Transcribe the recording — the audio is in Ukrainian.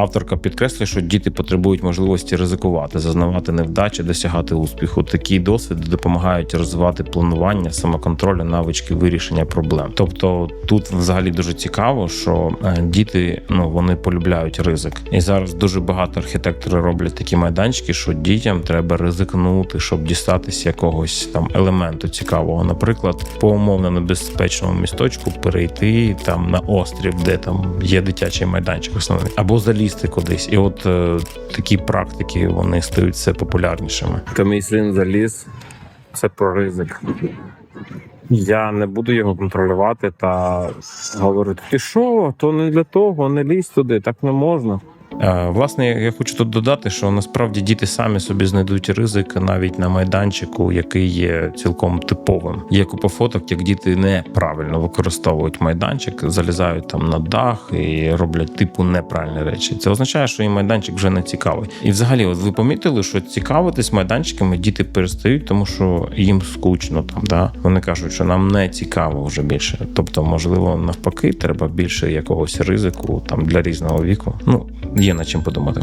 Авторка підкреслює, що діти потребують можливості ризикувати, зазнавати невдачі, досягати успіху. Такі досвіди допомагають розвивати планування, самоконтроль, навички вирішення проблем. Тобто тут взагалі дуже цікаво, що е, діти ну вони полюбляють ризик, і зараз дуже багато архітектори роблять такі майданчики, що дітям треба ризикнути, щоб дістатися якогось там елементу цікавого. Наприклад, по умовно небезпечному місточку перейти там на острів, де там є дитячий майданчик основний, або залізти кудись. І от е, такі практики вони стають все популярнішими. Та мій син заліз, це про ризик. Я не буду його контролювати та говорити: ти що, то не для того, не лізь туди, так не можна. Е, Власне, я хочу тут додати, що насправді діти самі собі знайдуть ризик навіть на майданчику, який є цілком типовим. Є купа фоток, як діти неправильно використовують майданчик, залізають там на дах і роблять типу неправильні речі. Це означає, що їм майданчик вже не цікавий. І взагалі, от ви помітили, що цікавитись майданчиками діти перестають, тому що їм скучно там. Да? Вони кажуть, що нам не цікаво вже більше. Тобто, можливо, навпаки, треба більше якогось ризику там для різного віку. Ну є над чим подумати.